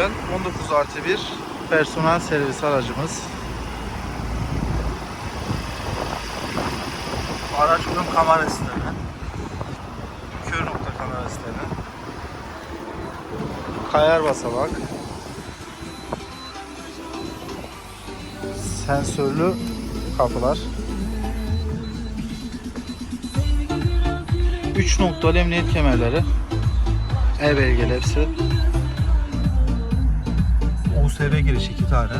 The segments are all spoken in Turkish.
model 19 artı 1 personel servis aracımız. Araç ön kamera sistemi. Kör nokta kamera sistemi. Kayar basamak. Sensörlü kapılar. 3 noktalı emniyet kemerleri. E-belgeli hepsi. USB giriş iki tane.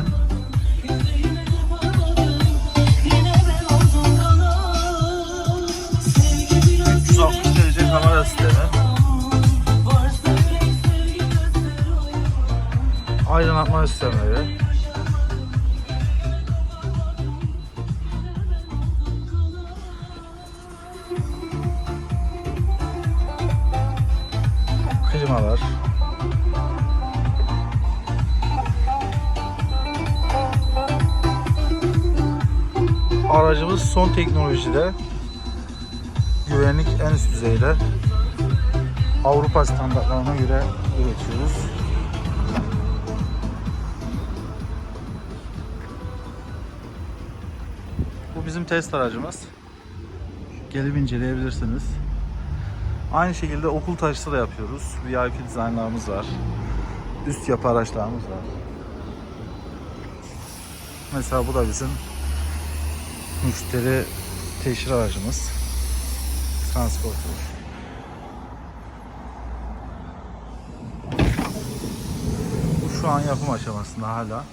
Yine ben oldum kalan Sevgi biraz 360 derece kamera sistemi. Aydınlatma sistemleri. Klimalar. Aracımız son teknolojide güvenlik en üst düzeyde Avrupa standartlarına göre üretiyoruz. Bu bizim test aracımız. Gelip inceleyebilirsiniz. Aynı şekilde okul taşısı da yapıyoruz. VIP dizaynlarımız var. Üst yapı araçlarımız var. Mesela bu da bizim müşteri teşhir aracımız. Transporter. Bu şu an yapım aşamasında hala.